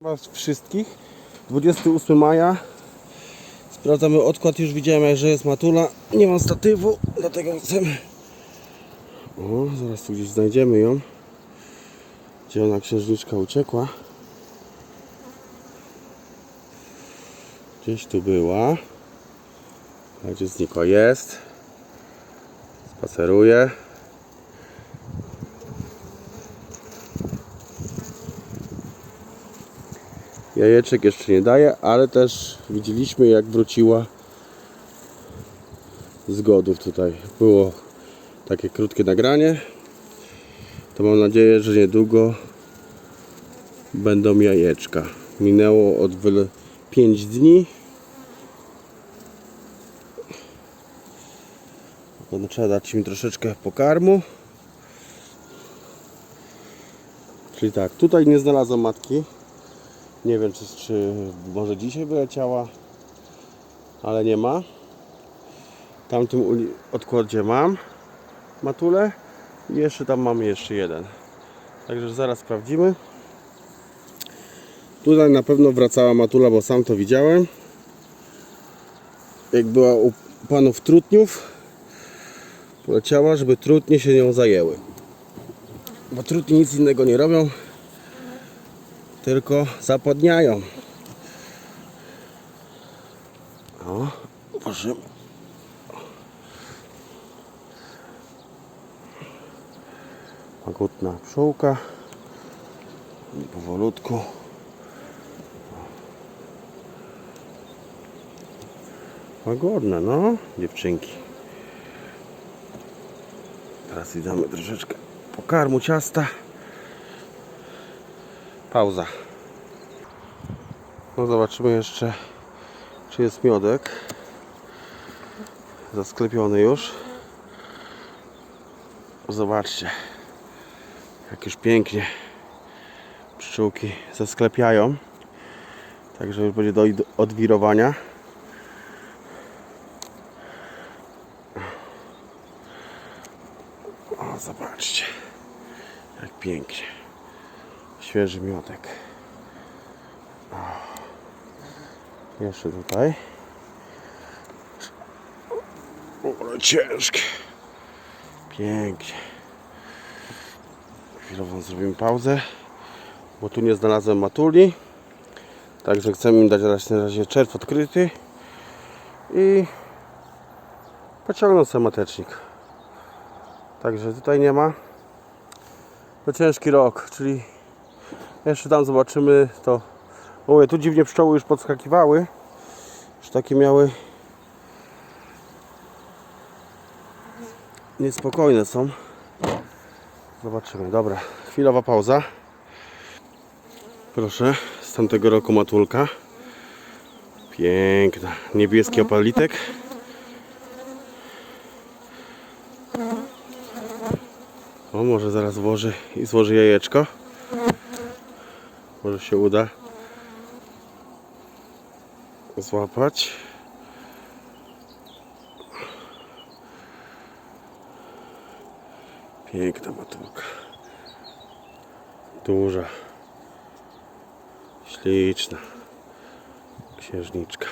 Was wszystkich. 28 maja. Sprawdzamy odkład. Już widziałem, że jest matula. Nie mam statywu, dlatego chcemy. O, zaraz tu gdzieś znajdziemy ją. Gdzie ona księżniczka uciekła. Gdzieś tu była. Gdzie znikła? Jest. Spaceruje. Jajeczek jeszcze nie daje, ale też widzieliśmy jak wróciła z godów tutaj. Było takie krótkie nagranie. To mam nadzieję, że niedługo będą jajeczka. Minęło od 5 dni. No, trzeba dać im troszeczkę pokarmu. Czyli tak, tutaj nie znalazłem matki. Nie wiem, czy, czy może dzisiaj wyleciała, ale nie ma. Tamtym odkładzie mam matulę i jeszcze tam mam jeszcze jeden. Także zaraz sprawdzimy. Tutaj na pewno wracała matula, bo sam to widziałem. Jak była u panów trutniów, poleciała, żeby trutnie się nią zajęły. Bo trutnie nic innego nie robią, tylko zapodniają. O, uważamy. Łagodna pszczółka. Powolutku. Łagodne, no, dziewczynki. Teraz damy troszeczkę pokarmu ciasta. Pauza. No zobaczymy jeszcze, czy jest miodek. Zasklepiony już. Zobaczcie, jak już pięknie pszczółki zasklepiają. Także już będzie do odwirowania. O, zobaczcie, jak pięknie świeży miodek. O. Jeszcze tutaj. O, ciężkie. Pięknie. Chwilową zrobimy pauzę, bo tu nie znalazłem matuli. Także chcemy im dać na razie czerw odkryty i pociągnąć sobie matecznik. Także tutaj nie ma. To ciężki rok, czyli jeszcze tam zobaczymy to. Mówię, tu dziwnie pszczoły już podskakiwały. Już takie miały niespokojne są. Zobaczymy. Dobra, chwilowa pauza. Proszę, z tamtego roku matulka. Piękna. Niebieski opalitek. O, może zaraz włoży i złoży jajeczko. Może się uda złapać. Piękna matulka. Duża. Śliczna. Księżniczka.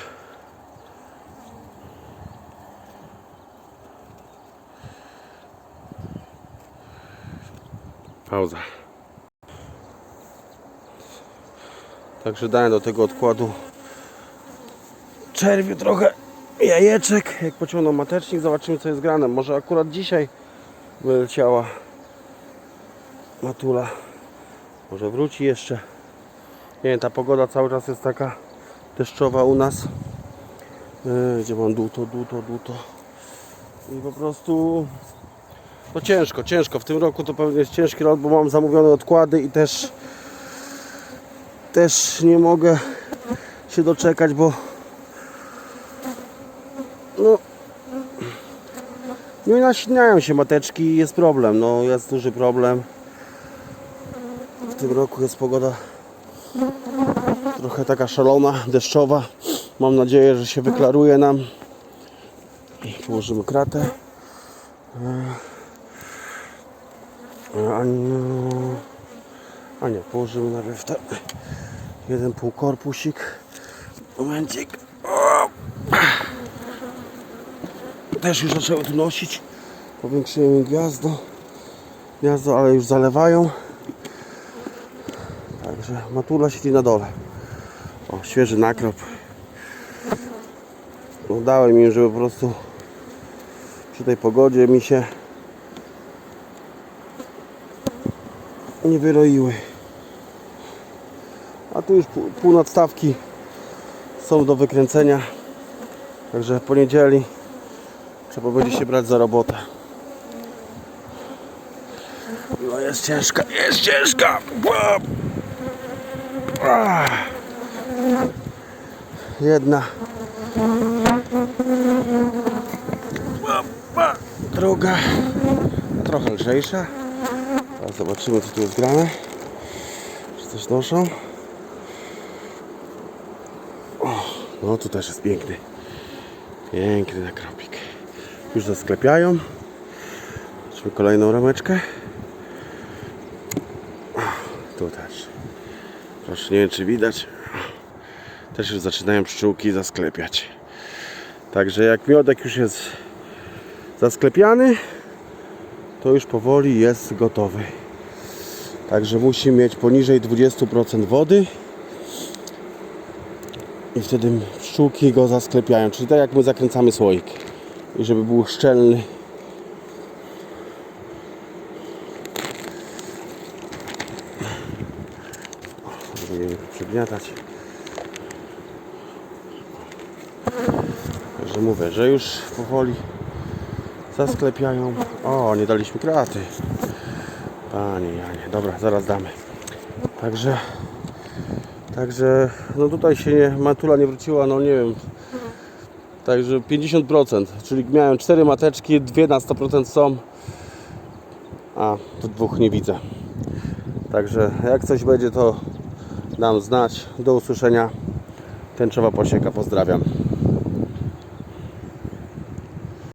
Pauza. Także dałem do tego odkładu czerwiu trochę jajeczek. Jak pociągną matecznik, zobaczymy co jest grane. Może akurat dzisiaj wyleciała matula. Może wróci jeszcze. Nie wiem, ta pogoda cały czas jest taka deszczowa u nas. Yy, Gdzie mam duto, duto, duto. I po prostu no ciężko, ciężko. W tym roku to pewnie jest ciężki rok, bo mam zamówione odkłady i też też nie mogę się doczekać, bo no nie nasilniają się mateczki i jest problem, no jest duży problem. W tym roku jest pogoda trochę taka szalona, deszczowa. Mam nadzieję, że się wyklaruje nam. Położymy kratę. E, A nie, a nie położymy najpierw te Jeden półkorpusik. Momencik. O! Też już zaczęły tu nosić. Powiększyłem gwiazdo. Gniazdo, ale już zalewają. Także matula siedzi na dole. O, świeży nakrop. No, dałem im, żeby po prostu przy tej pogodzie mi się nie wyroiły. A tu już pół, nadstawki są do wykręcenia. Także poniedzieli trzeba będzie się brać za robotę. No jest ciężka, jest ciężka. Ah. Jedna. Druga. Trochę lżejsza. Zobaczymy co tu jest grane. Czy coś noszą? O, no tu też jest piękny. Piękny nakropik. Już zasklepiają. Zobaczmy kolejną rameczkę. O, tu też. Proszę, nie wiem czy widać. Też już zaczynają pszczółki zasklepiać. Także jak miodek już jest zasklepiany, to już powoli jest gotowy. Także musi mieć poniżej 20% wody i wtedy pszczółki go zasklepiają. Czyli tak jak my zakręcamy słoik. I żeby był szczelny. Żeby nie przygniatać. Także mówię, że już powoli zasklepiają. O, nie daliśmy kraty. Panie Janie, dobra, zaraz damy. Także, także, no tutaj się nie, matula nie wróciła, no nie wiem. Także 50%, czyli miałem 4 mateczki, dwie na 100% są, a tu dwóch nie widzę. Także jak coś będzie, to dam znać. Do usłyszenia. Tęczowa posieka, pozdrawiam.